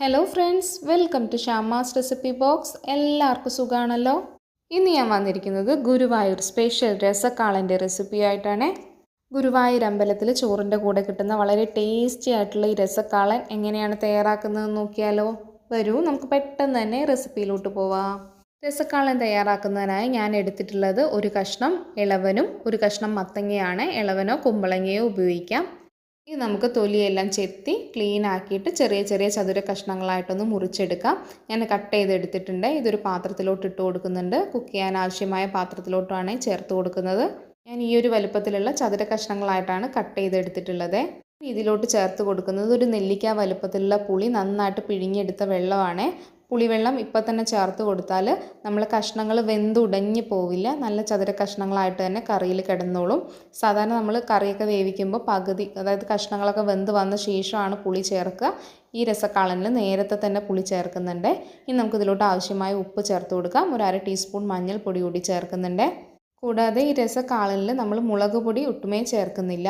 Hello friends welcome to Shama's recipe box എല്ലാവർക്കും സുഖമാണല്ലോ ഇന്ന് ഞാൻ വന്നിരിക്കുന്നത് ഗുരുവായൂർ സ്പെഷ്യൽ രസക്കാളന്റെ റെസിപ്പി ആയിട്ടാണ്. ഗുരുവായൂർ അമ്പലത്തിൽ ചോറിന്റെ കൂടെ കിട്ടുന്ന വളരെ ടേസ്റ്റി ആയിട്ടുള്ള ഈ രസക്കാളൻ എങ്ങനെയാണ് തയ്യാറാക്കുന്നതെന്ന് നോക്കിയാലോ? വരൂ നമുക്ക് പെട്ടെന്ന് തന്നെ റെസിപ്പിയിലോട്ട് പോവാം. രസക്കാളൻ തയ്യാറാക്കുന്നതിനായി ഞാൻ എടുത്തിട്ടുള്ളത് ഒരു കഷ്ണം ഇളവനും ഒരു കഷ്ണം മത്തങ്ങയാണ്. ഇളവനോ കുമ്പളങ്ങയോ ഉപയോഗിക്കാം. ഇത് നമുക്ക് തൊലിയെല്ലാം ചെത്തി ക്ലീൻ ആക്കിയിട്ട് ചെറിയ ചെറിയ ചതുര കഷ്ണങ്ങളായിട്ടൊന്ന് മുറിച്ചെടുക്കാം. ഞാൻ കട്ട് ചെയ്തെടുത്തിട്ടുണ്ട്. ഇതൊരു പാത്രത്തിലോട്ട് ഇട്ട് കൊടുക്കുന്നുണ്ട്. കുക്ക് ചെയ്യാൻ ആവശ്യമായ പാത്രത്തിലോട്ടാണ് ചേർത്ത് കൊടുക്കുന്നത്. ഞാൻ ഈ ഒരു വലുപ്പത്തിലുള്ള ചതുര കഷ്ണങ്ങളായിട്ടാണ് കട്ട് ചെയ്തെടുത്തിട്ടുള്ളത്. ഇതിലോട്ട് ചേർത്ത് കൊടുക്കുന്നത് ഒരു നെല്ലിക്ക വലുപ്പത്തിലുള്ള പുളി നന്നായിട്ട് പിഴിഞ്ഞെടുത്ത വെള്ളമാണ്. പുളിവെള്ളം ഇപ്പം തന്നെ ചേർത്ത് കൊടുത്താൽ നമ്മൾ കഷ്ണങ്ങൾ വെന്തുടഞ്ഞ് പോവില്ല. നല്ല ചതുര കഷ്ണങ്ങളായിട്ട് തന്നെ കറിയിൽ കിടന്നോളും. സാധാരണ നമ്മൾ കറിയൊക്കെ വേവിക്കുമ്പോൾ പകുതി അതായത് കഷ്ണങ്ങളൊക്കെ വെന്ത് വന്ന ശേഷമാണ് പുളി ചേർക്കുക. ഈ രസക്കാളനിൽ നേരത്തെ തന്നെ പുളി ചേർക്കുന്നുണ്ട്. ഇനി നമുക്ക് ഇതിലോട്ട് ആവശ്യമായ ഉപ്പ് ചേർത്ത് കൊടുക്കാം. ഒരു അര ടീസ്പൂൺ മഞ്ഞൾപ്പൊടി കൂടി ചേർക്കുന്നുണ്ട്. കൂടാതെ ഈ രസക്കാളനിൽ നമ്മൾ മുളക് പൊടി ഒട്ടുമേ ചേർക്കുന്നില്ല.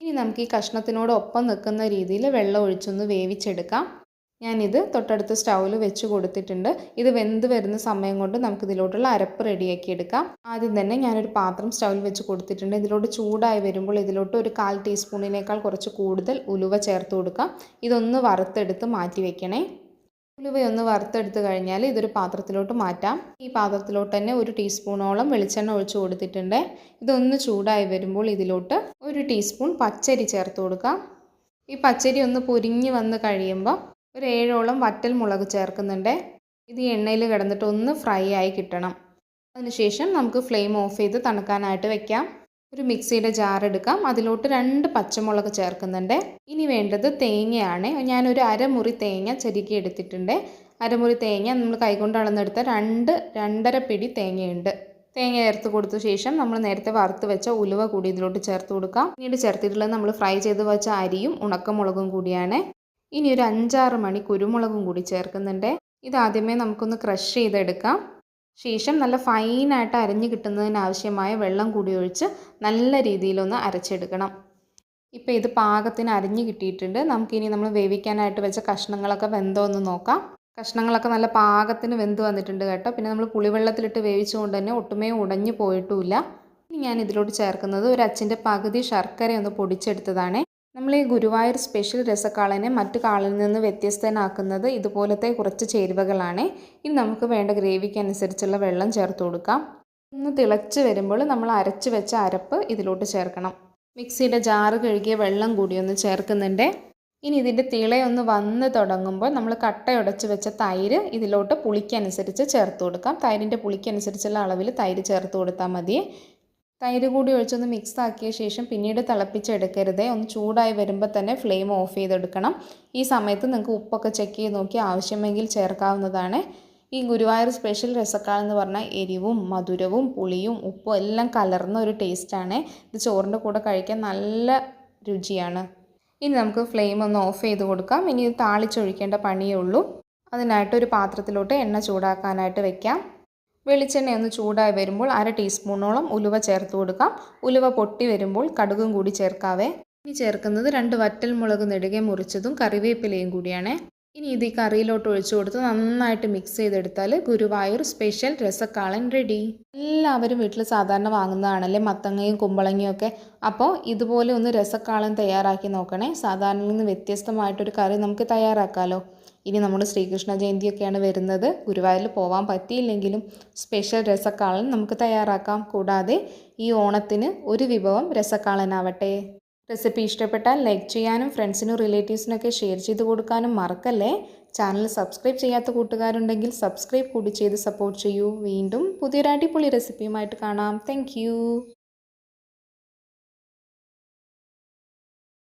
ഇനി നമുക്ക് ഈ കഷ്ണത്തിനോടൊപ്പം നിൽക്കുന്ന രീതിയിൽ വെള്ളം ഒഴിച്ചൊന്ന് വേവിച്ചെടുക്കാം. ഞാനിത് തൊട്ടടുത്ത് സ്റ്റൗവിൽ വെച്ച് കൊടുത്തിട്ടുണ്ട്. ഇത് വെന്ത് വരുന്ന സമയം കൊണ്ട് നമുക്ക് ഇതിലോട്ടുള്ള അരപ്പ് റെഡിയാക്കി എടുക്കാം. ആദ്യം തന്നെ ഞാനൊരു പാത്രം സ്റ്റൗവിൽ വെച്ച് കൊടുത്തിട്ടുണ്ട്. ഇതിലോട്ട് ചൂടായി വരുമ്പോൾ ഇതിലോട്ട് ഒരു കാൽ ടീസ്പൂണിനേക്കാൾ കുറച്ച് കൂടുതൽ ഉലുവ ചേർത്ത് കൊടുക്കാം. ഇതൊന്ന് വറുത്തെടുത്ത് മാറ്റി വെക്കണേ. ഉലുവയൊന്ന് വറുത്തെടുത്ത് കഴിഞ്ഞാൽ ഇതൊരു പാത്രത്തിലോട്ട് മാറ്റാം. ഈ പാത്രത്തിലോട്ട് തന്നെ ഒരു ടീസ്പൂണോളം വെളിച്ചെണ്ണ ഒഴിച്ച് കൊടുത്തിട്ടുണ്ട്. ഇതൊന്ന് ചൂടായി വരുമ്പോൾ ഇതിലോട്ട് ഒരു ടീസ്പൂൺ പച്ചരി ചേർത്ത് കൊടുക്കാം. ഈ പച്ചരി ഒന്ന് പൊരിഞ്ഞ് വന്ന് കഴിയുമ്പോൾ ഒരു ഏഴോളം വറ്റൽ മുളക് ചേർക്കുന്നുണ്ട്. ഇത് എണ്ണയിൽ കിടന്നിട്ട് ഒന്ന് ഫ്രൈ ആയി കിട്ടണം. അതിനുശേഷം നമുക്ക് ഫ്ലെയിം ഓഫ് ചെയ്ത് തണുക്കാനായിട്ട് വെക്കാം. ഒരു മിക്സിയുടെ ജാർ എടുക്കാം. അതിലോട്ട് രണ്ട് പച്ചമുളക് ചേർക്കുന്നുണ്ട്. ഇനി വേണ്ടത് തേങ്ങയാണ്. ഞാനൊരു അരമുറി തേങ്ങ ചെരുക്കി എടുത്തിട്ടുണ്ട്. അരമുറി തേങ്ങ നമ്മൾ കൈകൊണ്ട് അളന്നെടുത്ത രണ്ട് രണ്ടര പിടി തേങ്ങയുണ്ട്. തേങ്ങ ചേർത്ത് കൊടുത്ത ശേഷം നമ്മൾ നേരത്തെ വറുത്ത് വെച്ച ഉലുവ കൂടി ഇതിലോട്ട് ചേർത്ത് കൊടുക്കാം. പിന്നീട് ചേർത്തിട്ടുള്ളത് നമ്മൾ ഫ്രൈ ചെയ്ത് വെച്ച അരിയും ഉണക്കമുളകും കൂടിയാണ്. ഇനി ഒരു അഞ്ചാറ് മണി കുരുമുളകും കൂടി ചേർക്കുന്നുണ്ട്. ഇതാദ്യമേ നമുക്കൊന്ന് ക്രഷ് ചെയ്തെടുക്കാം. ശേഷം നല്ല ഫൈനായിട്ട് അരഞ്ഞ് കിട്ടുന്നതിനാവശ്യമായ വെള്ളം കൂടി ഒഴിച്ച് നല്ല രീതിയിലൊന്ന് അരച്ചെടുക്കണം. ഇപ്പോൾ ഇത് പാകത്തിന് അരിഞ്ഞ് കിട്ടിയിട്ടുണ്ട്. നമുക്കിനി നമ്മൾ വേവിക്കാനായിട്ട് വെച്ച കഷ്ണങ്ങളൊക്കെ വെന്തോ എന്ന് നോക്കാം. കഷ്ണങ്ങളൊക്കെ നല്ല പാകത്തിന് വെന്ത് വന്നിട്ടുണ്ട് കേട്ടോ. പിന്നെ നമ്മൾ പുളിവെള്ളത്തിലിട്ട് വേവിച്ചുകൊണ്ട് തന്നെ ഒട്ടുമേ ഉടഞ്ഞു പോയിട്ടുമില്ല ഇനി ഞാൻ ഇതിലോട്ട് ചേർക്കുന്നത് ഒരു അച്ഛന്റെ പകുതി ശർക്കര ഒന്ന് പൊടിച്ചെടുത്തതാണ്. നമ്മൾ ഈ ഗുരുവായൂർ സ്പെഷ്യൽ രസക്കാളനെ മറ്റു കാളിൽ നിന്ന് വ്യത്യസ്തനാക്കുന്നത് ഇതുപോലത്തെ കുറച്ച് ചേരുവകളാണ്. ഇനി നമുക്ക് വേണ്ട ഗ്രേവിക്ക് അനുസരിച്ചുള്ള വെള്ളം ചേർത്ത് കൊടുക്കാം. ഒന്ന് തിളച്ച് വരുമ്പോൾ നമ്മൾ അരച്ച് വെച്ച അരപ്പ് ഇതിലോട്ട് ചേർക്കണം. മിക്സിയുടെ ജാറ് കഴുകിയ വെള്ളം കൂടി ഒന്ന് ചേർക്കുന്നുണ്ട്. ഇനി ഇതിന്റെ തിളയൊന്ന് വന്ന് തുടങ്ങുമ്പോൾ നമ്മൾ കട്ടയുടച്ച് വെച്ച തൈര് ഇതിലോട്ട് പുളിക്കനുസരിച്ച് ചേർത്ത് കൊടുക്കാം. തൈരിന്റെ പുളിക്കനുസരിച്ചുള്ള അളവിൽ തൈര് ചേർത്ത് കൊടുത്താൽ മതി. തൈര് കൂടി ഒഴിച്ചൊന്ന് മിക്സ് ആക്കിയ ശേഷം പിന്നീട് തിളപ്പിച്ചെടുക്കരുത്. ഒന്ന് ചൂടായി വരുമ്പോൾ തന്നെ ഫ്ലെയിം ഓഫ് ചെയ്തെടുക്കണം. ഈ സമയത്ത് നിങ്ങൾക്ക് ഉപ്പൊക്കെ ചെക്ക് ചെയ്ത് നോക്കി ആവശ്യമെങ്കിൽ ചേർക്കാവുന്നതാണ്. ഈ ഗുരുവായൂർ സ്പെഷ്യൽ രസക്കാൾ എന്ന് പറഞ്ഞാൽ എരിവും മധുരവും പുളിയും ഉപ്പും എല്ലാം കലർന്ന ഒരു ടേസ്റ്റാണ് ഇത് ചോറിന്റെ കൂടെ കഴിക്കാൻ നല്ല രുചിയാണ്. ഇനി നമുക്ക് ഫ്ലെയിം ഒന്ന് ഓഫ് ചെയ്ത് കൊടുക്കാം. ഇനി ഇത് താളിച്ചൊഴിക്കേണ്ട പണിയേ ഉള്ളൂ. അതിനായിട്ട് ഒരു പാത്രത്തിലോട്ട് എണ്ണ ചൂടാക്കാനായിട്ട് വെക്കാം. വെളിച്ചെണ്ണ ഒന്ന് ചൂടായി വരുമ്പോൾ അര ടീസ്പൂണോളം ഉലുവ ചേർത്ത് കൊടുക്കാം. ഉലുവ പൊട്ടി വരുമ്പോൾ കടുകും കൂടി ചേർക്കാവേ. ഇനി ചേർക്കുന്നത് രണ്ട് വറ്റൽ മുളക് നെടുകെ മുറിച്ചതും കറിവേപ്പിലയും കൂടിയാണ്. ഇനി ഇത് ഈ കറിയിലോട്ട് ഒഴിച്ചു കൊടുത്ത് നന്നായിട്ട് മിക്സ് ചെയ്തെടുത്താൽ ഗുരുവായൂർ സ്പെഷ്യൽ രസക്കാളൻ റെഡി എല്ലാവരും വീട്ടിൽ സാധാരണ വാങ്ങുന്നതാണല്ലേ മത്തങ്ങയും കുമ്പളങ്ങയും ഒക്കെ. അപ്പോൾ ഇതുപോലെ ഒന്ന് രസക്കാളൻ തയ്യാറാക്കി നോക്കണേ. സാധാരണ നിന്ന് വ്യത്യസ്തമായിട്ടൊരു കറി നമുക്ക് തയ്യാറാക്കാമല്ലോ ഇനി നമ്മുടെ ശ്രീകൃഷ്ണ ജയന്തിയൊക്കെയാണ് വരുന്നത്. ഗുരുവായൂരിൽ പോകാൻ പറ്റിയില്ലെങ്കിലും സ്പെഷ്യൽ രസക്കാളൻ നമുക്ക് തയ്യാറാക്കാം. കൂടാതെ ഈ ഓണത്തിന് ഒരു വിഭവം രസക്കാളനാവട്ടെ. റെസിപ്പി ഇഷ്ടപ്പെട്ടാൽ ലൈക്ക് ചെയ്യാനും ഫ്രണ്ട്സിനും റിലേറ്റീവ്സിനൊക്കെ ഷെയർ ചെയ്ത് കൊടുക്കാനും മറക്കല്ലേ? ചാനൽ സബ്സ്ക്രൈബ് ചെയ്യാത്ത കൂട്ടുകാരുണ്ടെങ്കിൽ സബ്സ്ക്രൈബ് കൂടി ചെയ്ത് സപ്പോർട്ട് ചെയ്യൂ. വീണ്ടും പുതിയൊരു അടിപൊളി റെസിപ്പിയുമായിട്ട് കാണാം. താങ്ക്